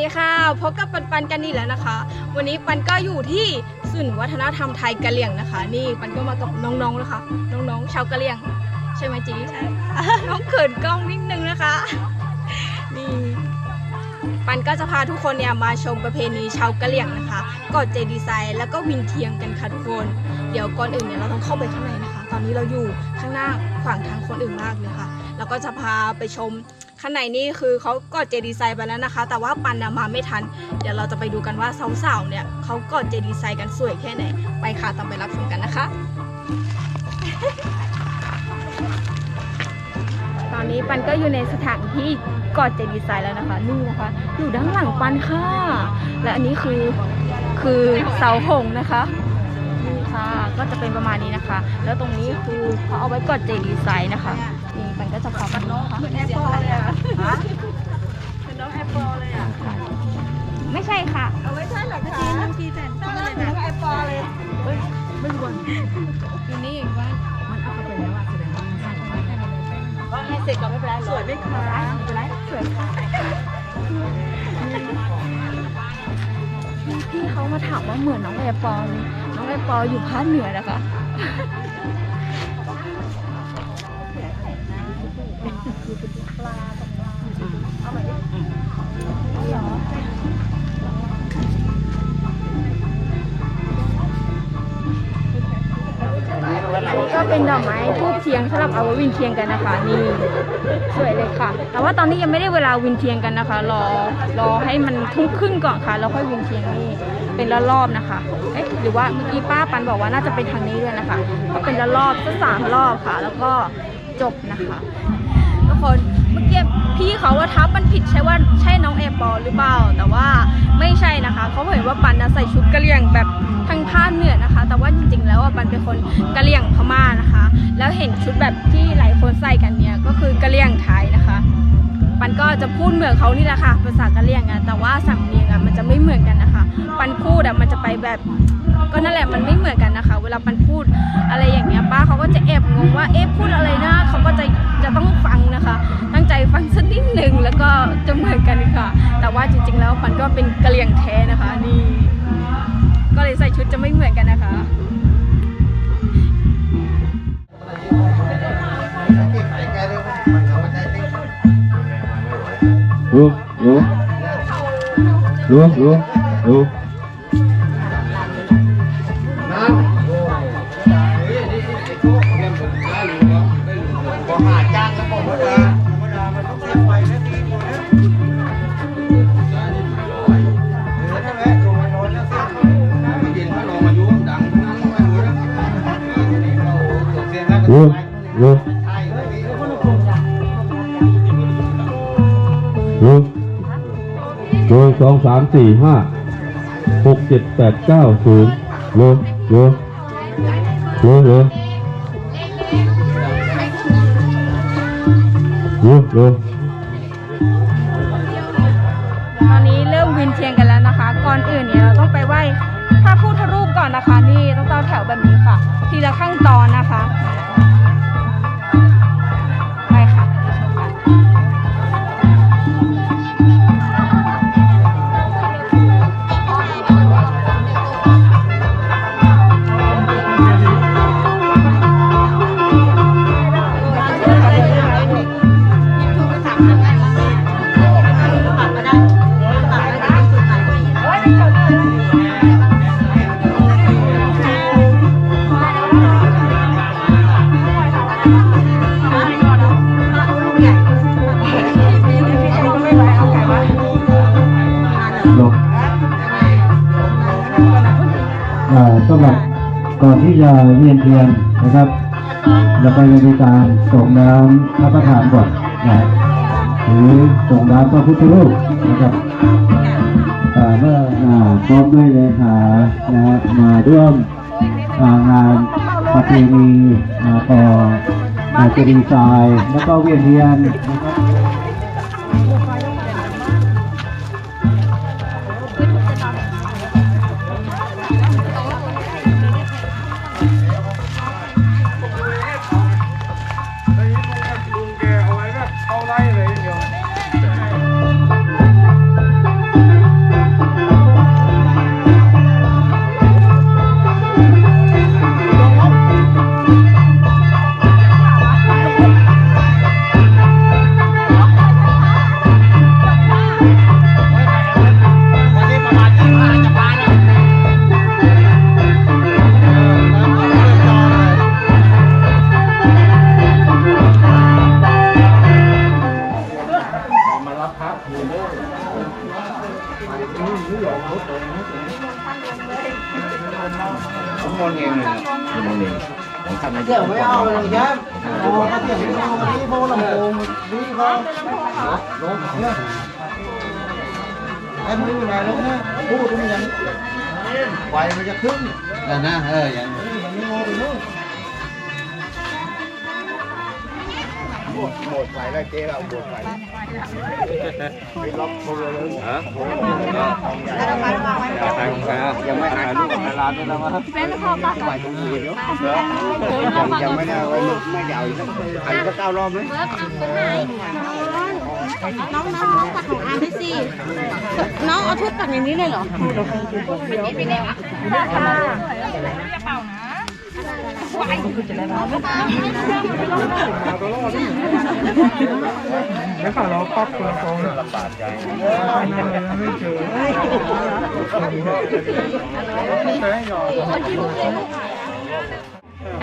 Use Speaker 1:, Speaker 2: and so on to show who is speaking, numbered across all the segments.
Speaker 1: ดีค่ะ พบกับปันปันกันนี่แล้วนะคะ วันนี้ปันก็อยู่ที่ศูนย์วัฒนธรรมไทยกะเหรี่ยงนะคะ นี่ปันก็มากับน้องๆนะคะ น้องๆชาวกะเหรี่ยง ใช่ไหมจีใช่น้องเขินกล้องนิดนึงนะคะ นี่ปันก็จะพาทุกคนเนี่ยมาชมประเพณีชาวกะเหรี่ยงนะคะกอดเจดีไซน์แล้วก็วินเทียมกันค่ะทุกคน เดี๋ยวก่อนอื่นเนี่ยเราต้องเข้าไปข้างในนะคะ ตอนนี้เราอยู่ข้างหน้าขวางทางคนอื่นมากเลยค่ะ แล้วก็จะพาไปชมข้างในนี่คือเขากอเจดีไซน์ไปแล้วนะคะ แต่ว่าปันนะมาไม่ทัน เดี๋ยวเราจะไปดูกันว่าสาวๆเนี่ยเขากอเจดีไซน์กันสวยแค่ไหน ไปค่ะตามไปรับชมกันนะคะ ตอนนี้ปันก็อยู่ในสถานที่กอดเจดีไซน์แล้วนะคะนี่นะคะ อยู่ด้านหลังปันค่ะ และอันนี้คือคือเสาหงนะคะนี่ค่ะก็จะเป็นประมาณนี้นะคะ แล้วตรงนี้คือเขาเอาไว้กดเจดีไซน์นะคะ เขามาถามว่าเหมือนน้องแอร์ปอไหมน้องแอร์ปออยู่ภาคเหนือนะคะอันนี้ ก็เป็นดอกไม้ทูบเทียงสำหรับเอาไว้วินเทียงกันนะคะนี่สวยเลยค่ะ แต่ว่าตอนนี้ยังไม่ได้เวลาวินเทียงกันนะคะ รอรอให้มันทุ่มครึ่งก่อนค่ะแล้วค่อยวินเทียงนี่เป็นละรอบนะคะเอ๊ะหรือว่าเมื่อกี้ป้าปันบอกว่าน่าจะเป็นทางนี้ด้วยนะคะ ก็เป็นละรอบสักสามรอบค่ะ แล้วก็จบนะคะทุกคน พี่เขาว่าทับมันผิดใช่ว่าใช่น้องแอร์ปอหรือเปล่า แต่ว่าไม่ใช่นะคะ เขาเห็นว่าปันนะใส่ชุดกะเหรี่ยงแบบทางภาคเหนือนะคะ แต่ว่าจริงๆ แล้วอะปันเป็นคนกะเหรี่ยงพม่านะคะ แล้วเห็นชุดแบบที่หลายคนใส่กันเนี่ยก็คือกะเหรี่ยงไทยนะคะปันก็จะพูดเหมือนเขานี่แหละค่ะภาษากะเหรี่ยงอะแต่ว่าสำเนียงอะมันจะไม่เหมือนกันนะคะ ปันพูดอะมันจะไปแบบก็นั่นแหละมันไม่เหมือนกันนะคะ เวลาปันพูดอะไรอย่างเงี้ยป้าเขาก็จะแอบงงว่าเอ๊ะพูดอะไรนะเขาก็จะจะต้องฟังนะคะ ใจฟังสักนิดหนึ่งแล้วก็จะเหมือนกันค่ะ แต่ว่าจริง ๆ แล้วปันก็เป็นกะเหรี่ยงแท้นะคะนี่ก็เลยใส่ชุดจะไม่เหมือนกันนะคะ
Speaker 2: รู้รู้รู้รู้รู้ รู้รู้รู้รู้สองสามสี่ห้าหกเจ็ดแปดเก้าศูนย์รู้รู้รู้รู้รู้รู้
Speaker 1: ตอนนี้เริ่มวินเทียงกันแล้วนะคะ ก่อนอื่นเนี่ยเราต้องไปไหว้ พระพุทธรูปก่อนนะคะ นี่ต้องต่อแถวแบบนี้ค่ะ ทีละขั้นตอนนะคะ
Speaker 2: เวียนเทียนนะครับ แล้วก็จะมีการส่งน้ำพระประธานก่อนนะหรือส่งน้ำพระพุทธรูปนะครับเมื่ออ่าพร้อมด้วยเลขานะฮะมาร่วมงานประเพณีต่ออาเจดีย์ทรายแล้วก็เวียนเทียน มาเสียงโอ้มาที่โพลำโพงนี่ครับลงเนี่ยไอ้มึงอยู่ไหนลงเนี่ยพูดมันยังไฟมันจะขึ้น
Speaker 3: แล้วนะเอออย่าง
Speaker 2: หมดหมดไฟแล้วเจ๊เราหมดไฟไปล็อกโพลเลยฮะ
Speaker 3: ถ่ายของเขายังไม่ถ่ายรูปกับร้านด้วยนะวะ
Speaker 1: เป็นพ่อปะ
Speaker 3: ถ่ายของกูเยอะยังยังไม่ได้ไว้ลูกไม่ยาวอีกสักถ่ายสักเก้ารอบไหม
Speaker 4: น้องน้องน้องตัดของอาร์ได้สิน้องเอาทุบตัดอย่างนี้เลยเหรอ
Speaker 5: แล้วะ ข่าวเราครอบครัวเขาลำบากใจไม่เจอ
Speaker 1: อั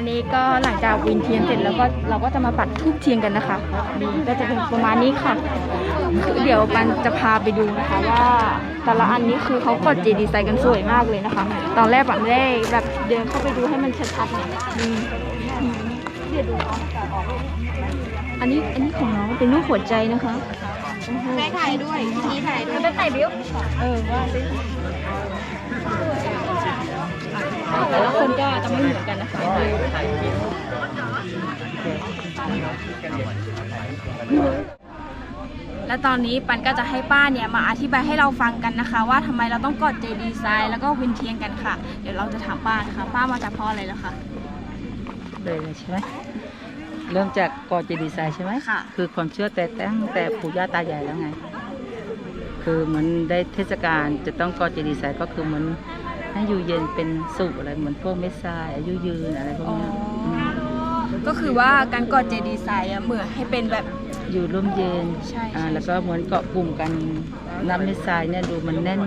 Speaker 1: นนี้ก็หลังจากวินเทียนเสร็จแล้วก็เราก็จะมาปัดทูบเทียนกันนะคะนี่ก็จะเป็นประมาณนี้ค่ะคือเดี๋ยวปันจะพาไปดูนะคะว่าแต่ละอันนี้คือเขากดเจดีไซน์กันสวยมากเลยนะคะ ตอนแรกปันไม่ได้แบบเดินเข้าไปดูให้มันชัดๆเนี่ยนี่เดี๋ยวดูอันนี้อันนี้ของน้องเป็นรูปหัวใจนะคะโอ้โห
Speaker 4: แม่ถ่ายด้วยชี้ถ่ายด้วย
Speaker 1: เป็นไหนบิวเออว่าสิ แต่ละคนก็จะไม่เหมือนกันนะคะและตอนนี้ปันก็จะให้ป้าเนี่ยมาอธิบายให้เราฟังกันนะคะ ว่าทำไมเราต้องกดเจดีไซน์แล้วก็วินเทียนกันค่ะ เดี๋ยวเราจะถามป้านะคะ ป้ามาจากเพราะอะไรแล้วคะ
Speaker 6: เลยเลยใช่ไหมเริ่มจากกอเจดีไซน์ใช่ไหม
Speaker 1: ค่ะ
Speaker 6: คือความเชื่อแต่ตั้งแต่ปู่ย่าตายายแล้วไง คือเหมือนได้เทศกาลจะต้องกอเจดีไซน์ก็คือเหมือน ให้อยู่เย็นเป็นสุขอะไรเหมือนพวกเมสซายอายุยืนอะไรพวก
Speaker 1: อ๋อ
Speaker 6: เนี้ยม
Speaker 1: ก็คือว่าการกดเจดีไซน์อะเหมือนให้เป็นแบบ
Speaker 6: อยู่ร่มเย็น
Speaker 1: ใช่
Speaker 6: อ่า
Speaker 1: ใช่
Speaker 6: แล้วก็เหมือนเกาะกลุ่มกันน้ำเมสซายเนี่ยดูมันแน่น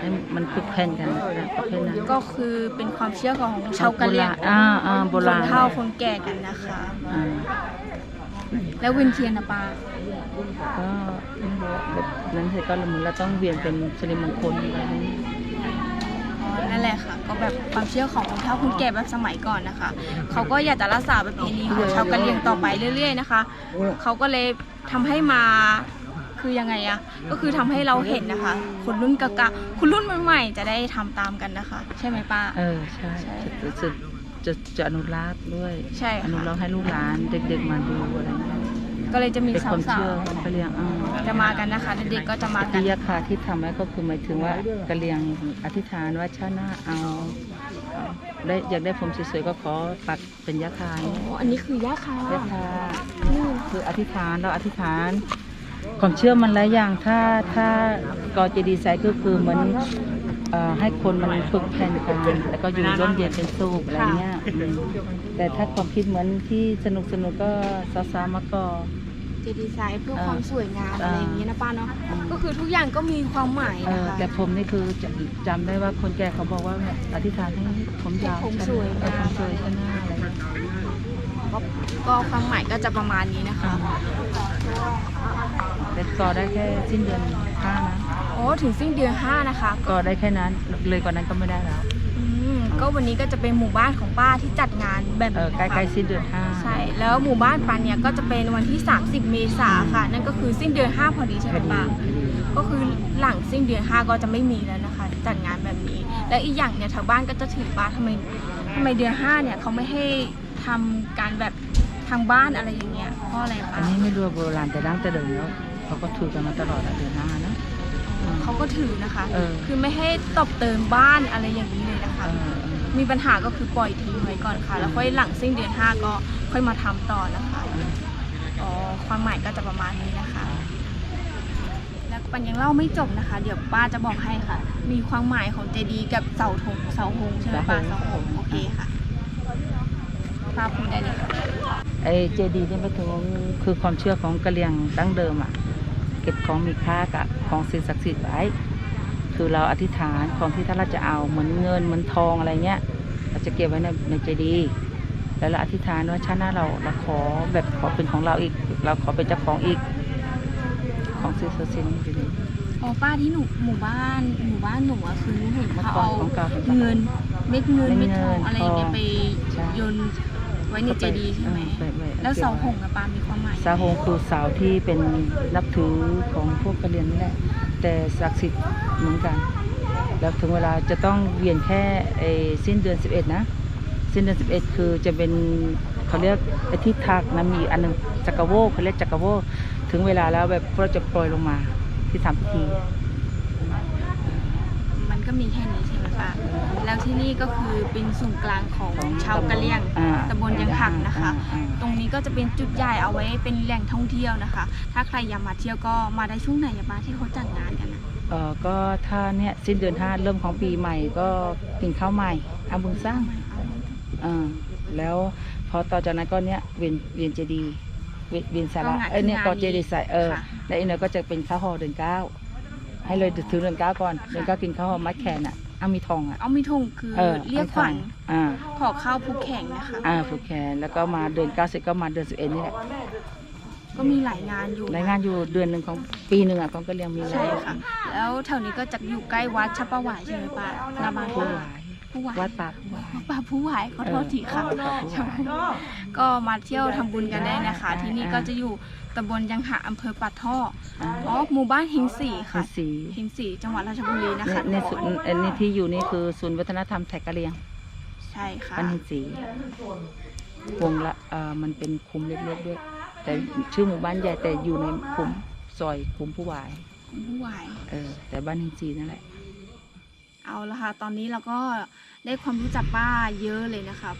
Speaker 6: ให้มันคึกแผ่นกันนะประเภทนั้น
Speaker 1: ก็คือเป็นความเชื่อของชาวกะเหรี่ยง
Speaker 6: อ่าอ่าโบ
Speaker 1: ค
Speaker 6: รานณ
Speaker 1: เฒ่าคนแก่กันนะคะ
Speaker 6: อ่า
Speaker 1: แล้ววินเทียนนะป้า
Speaker 6: ก็ไม่รู้แบบนั้นเสร็จก็เหมือนเราต้องเวียนเป็นสิริมงคลอะไรอย่างนี้
Speaker 1: อ๋อ นั่นแหละค่ะ ก็แบบความเชื่อของคนเฒ่าคนแก่แบบสมัยก่อนนะคะ เขาก็อยากจะรักษาประเพณีของชาวกะเหรี่ยงต่อไปเรื่อย ๆ นะคะ เขาก็เลยทำให้มาคือยังไงอะก็คือทำให้เราเห็นนะคะ คนรุ่นกะกะคนรุ่นใหม่ๆจะได้ทำตามกันนะคะ ใช่ไหมป้า
Speaker 6: เออใช่
Speaker 1: ใช่
Speaker 6: จะจะจะจะอนุรักษ์ด้วย
Speaker 1: ใช่
Speaker 6: อนุรั
Speaker 1: ค่ะ
Speaker 6: กษ์ให้ลูกหลานเด็กๆมาดูอะไรเงี้ย
Speaker 1: ก็เลยจะมี
Speaker 6: เป็น
Speaker 1: สา
Speaker 6: ความเชื่อ
Speaker 1: ว
Speaker 6: ของกะเหรี่ยงอ่า
Speaker 1: ๆจะมากันนะคะเด็กๆก็จะมากัน
Speaker 6: ที่ยาคาที่ทำไว้ก็คือหมายถึงว่ากะเหรี่ยงอธิษฐานว่าชาติหน้าเอาเอาได้อยากได้ผมสวยๆก็ขอปักเป็นยาคา
Speaker 1: อ๋
Speaker 6: เนี่ย
Speaker 1: ออันนี้คือย่าคายา
Speaker 6: คาคืออธิษฐานเราอธิษฐาน ความเชื่อมันหลายอย่างถ้าถ้ากอเจดีย์ไซน์ก็คือเหมือน เอ่อให้คนมันฝึกแผ่นกันแล้วก็อยู่ร่มเย็นเป็นสุขอะไรเงี้ยอืมแต่ถ้าความคิดเหมือนที่สนุกสนุกๆก็ซาๆมาก่อ
Speaker 1: เจดีไซน์เพื่อ
Speaker 6: เออ
Speaker 1: ความสวยงาม
Speaker 6: เอออ
Speaker 1: อะไรอย่างนี้นะป้าเนาะ
Speaker 6: อืม
Speaker 1: ก็คือทุกอย่างก็มีความหมาย
Speaker 6: เอ
Speaker 1: นะ
Speaker 6: อ
Speaker 1: คะ
Speaker 6: แต่ผมนี่คือจำจำได้ว่าคนแก่เขาบอกว่าแบบอธิษฐานให้ผมยาว
Speaker 1: ผมสวย
Speaker 6: เออผมสวยชนะอะไรเงี้ย
Speaker 1: ก็ก็ความหมายก็จะประมาณนี้นะคะ
Speaker 6: แต่ก่อได้แค่สิ้นเดือนห้านะ
Speaker 1: โอ้ถึงสิ้นเดือนห้านะคะ
Speaker 6: ก่อได้แค่นั้นเลยกว่านั้นก็ไม่ได้แล้ว
Speaker 1: อืมก็วันนี้ก็จะเป็นหมู่บ้านของป้าที่จัดงานแบบ
Speaker 6: เออ
Speaker 1: นี้
Speaker 6: ใกล้ๆสิ้นเดือนห้า
Speaker 1: ใช่ แล้วหมู่บ้านปันเนี่ยก็จะเป็นวันที่ 30 เมษาค่ะ นั่นก็คือสิ้นเดือนห้าพอดีใช่ไหมป้า ก็คือหลังสิ้นเดือนห้าก็จะไม่มีแล้วนะคะ จัดงานแบบนี้ และอีกอย่างเนี่ยชาวบ้านก็จะถือว่าทำไมทำไมเดือนห้าเนี่ยเขาไม่ให้ทำการแบบ ทางบ้านอะไรอย่างเงี้ยเพราะอะไร
Speaker 6: อั
Speaker 1: คะ
Speaker 6: นนี้ไม่รู้ว่าโบราณแต่ดั้งแต่เดิมแล้วเขาก็ถือกันมาตลอดอะเดือนห้านะอืม
Speaker 1: เขาก็ถือนะคะ
Speaker 6: เออ
Speaker 1: คือไม่ให้ตบเติมบ้านอะไรอย่างนี้เลยนะคะ
Speaker 6: เออเออ
Speaker 1: มีปัญหาก็คือปล่อยทิ้งไว้ก่อนค่ะ แล้วค่อยหลังสิ้นเดือนห้าก็ค่อยมาทำต่อนะคะอ๋อความหมายก็จะประมาณนี้นะคะ แล้วปันยังเล่าไม่จบนะคะ เดี๋ยวป้าจะบอกให้ค่ะ มีความหมายของเจดีย์กับเสาธงเสาหงใช่ไหมป้าเสาหงโอเคค่ะป้าพูดได้เลยค่ะ
Speaker 6: ไอ้เจดีย์นี่ไม่ถึงคือความเชื่อของกะเหรี่ยงดั้งเดิมอะ เก็บของมีค่ากับของสิ่งศักดิ์สิทธิ์ไว้ คือเราอธิษฐานของที่ถ้าเราจะเอาเหมือนเงินเหมือนทองอะไรเงี้ยเราจะเก็บไว้ในในเจดีย์แล้วเราอธิษฐานว่าชาติหน้าเราเราขอแบบขอเป็นของเราอีก เราขอเป็นเจ้าของอีก ของสิ่งศักดิ์สิทธิ์นี่ดี
Speaker 1: อ๋อป้าที่หนูหมู่บ้านหมู่บ้านหนูอะคือหนูเห็นเขาเอา
Speaker 6: ของเก่าของเก่า
Speaker 1: เงินเม็ดเงิน
Speaker 6: เม็
Speaker 1: เม็ด
Speaker 6: ดเงิ
Speaker 1: ทอนงอะไรอย่างเงี้ย
Speaker 6: ทอง
Speaker 1: ไป
Speaker 6: ใช่
Speaker 1: โยน ไว้ในเจดีย์ใช่ไหม
Speaker 6: เออไว้
Speaker 1: แล้วเสาหงส์กับปามีความหมาย
Speaker 6: เสาหงส์คือเสาที่เป็นนับถือของพวกกะเหรียงนี่แหละ แต่ศักดิ์สิทธิ์เหมือนกัน แล้วถึงเวลาจะต้องเวียนแค่ไอ้สิ้นเดือน 11 นะ สิ้นเดือน 11 คือจะเป็นเขาเรียกไอ้ที่ทักนะมีอีกอันหนึงจักรโวกเขาเรียกจักรโวกถึงเวลาแล้วแบบเราจะโปรยลงมาที่ทำพิธี
Speaker 1: มัน ก็มีแค่นี้ใช่ไหมคะแล้วที่นี่ก็คือเป็นศูนย์กลางของ
Speaker 6: ของ
Speaker 1: ชาวกะเหรี่ยง
Speaker 6: อ่า
Speaker 1: ตำบลยังหักนะคะ
Speaker 6: อ่าอ่า
Speaker 1: ตรงนี้ก็จะเป็นจุดใหญ่เอาไว้เป็นแหล่งท่องเที่ยวนะคะ ถ้าใครอยากมาเที่ยวก็มาได้ช่วงไหนอย่ามาที่เขาจัดงานกันนะ
Speaker 6: เออก็ถ้าเนี่ยสิ้นเดือนห้าเริ่มของปีใหม่ก็กินข้าวใหม่อาบุญสร้างอ่าแล้วพอต่อจากนั้นก็เนี่ยเวียนเวียนเจดีย์เวียนเวียนสาระ
Speaker 1: ก็งาน
Speaker 6: เอ้ยเนี่ย
Speaker 1: คืองาน
Speaker 6: ก็เจดีย์ใส่เออ
Speaker 1: ค่ะ
Speaker 6: แล้วอีกหน่อยก็จะเป็นข้าวห่อเดือนเก้า ให้เลยถึงเดือนเก้าก่อนเดือนเก้ากินข้าวห่อมัดแขนอะเอามีทองอะ
Speaker 1: เอามีธงคือ
Speaker 6: เออ
Speaker 1: เรียกขวัญ
Speaker 6: อ่า
Speaker 1: ขอข้าวผู้แข่งนะคะ
Speaker 6: อ่าผูกแขนแล้วก็มาเดือนเก้าเสร็จก็มาเดือนสิบเอ็ดนี่แหละ
Speaker 1: ก็มีหลายงานอยู่
Speaker 6: รายงานอยู่เดือนหนึ่งของปีหนึ่งอะของก็เรียงมี
Speaker 1: ใช่ค่ะ แล้วแถวนี้ก็จะอยู่ใกล้วัดชัปปะหวายใช่ไหมป้าหนาบาน
Speaker 6: ผู้หวาย
Speaker 1: ผู้หวาย
Speaker 6: วัดปากผู้หวาย
Speaker 1: ป่าผู้หวายขอโทษทีค่ะ
Speaker 6: เออป่าผู้หวาย
Speaker 1: ก็มาเที่ยวทำบุญกันได้นะคะ ที่นี่ก็จะอยู่ ตำบลยังหะอำเภอปัดท่ออ๋อหมู่บ้านหิงสี
Speaker 6: คื
Speaker 1: ค่ะ
Speaker 6: อสี
Speaker 1: หิงสีจังหวัดราชบุรีนะ
Speaker 6: ใน
Speaker 1: คะ
Speaker 6: ในศูนย์อันนี้ที่อยู่นี่คือศูนย์วัฒนธรรมแท็กกะเหรียง
Speaker 1: ใช่ค่ะ
Speaker 6: ปันหินสีวงละเอ่อมันเป็นคุ้มเล็กๆด้วย แต่ชื่อหมู่บ้านใหญ่แต่อยู่ในคุ้มซอยคุ้มผู้หวาย
Speaker 1: ผู้หวาย
Speaker 6: เออแต่บ้านหินสีนั่นแหละ
Speaker 1: เอาละค่ะตอนนี้เราก็ได้ความรู้จักป้าเยอะเลยนะคะ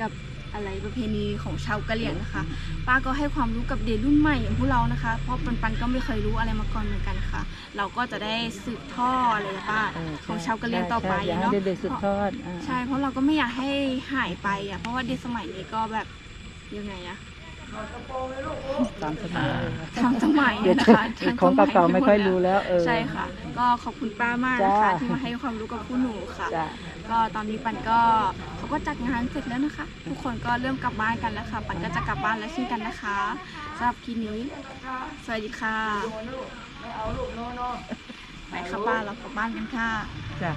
Speaker 1: กับ อะไรประเพณีของชาวกะเหรี่ยงนะคะ ป้าก็ให้ความรู้กับเด็กรุ่นใหม่อย่างพวกเรานะคะ เพราะปันปันก็ไม่เคยรู้อะไรมาก่อนเหมือนกันค่ะ เราก็จะได้สืบทอดอะไรนะป้า
Speaker 6: เออ
Speaker 1: ของชาวกะเหรี่ยงต่อไป
Speaker 6: ใช่ใช่อยาก
Speaker 1: เนาะ
Speaker 6: ให้เด็กๆสืบทอดอ่า
Speaker 1: ใช่เพราะเราก็ไม่อยากให้หายไปอะเพราะว่าเด็กสมัยนี้ก็แบบยังไงอะ
Speaker 6: ตามสมัยเลย
Speaker 1: ทำสมัย
Speaker 6: เดี๋ยว
Speaker 1: นะคะทัน
Speaker 6: ของ
Speaker 1: สมัย
Speaker 6: เก่าๆไม่ค่อย
Speaker 1: หด
Speaker 6: รู้แล้วเออ
Speaker 1: ใช่ค่ะ ก็ขอบคุณป้ามากนะคะ
Speaker 6: จ้า
Speaker 1: ที่มาให้ความรู้กับผู้หนูค่ะ
Speaker 6: จ้ะ
Speaker 1: ก็ตอนนี้ปันก็เขาก็จัดงานเสร็จแล้วนะคะ ทุกคนก็เริ่มกลับบ้านกันแล้วค่ะ ปันก็จะกลับบ้านแล้วเช่นกันนะคะสำหรับคลิปนี้ สวัสดีค่ะไปค่ะป้าเรากลับบ้านกันค่ะ
Speaker 6: จ้ะ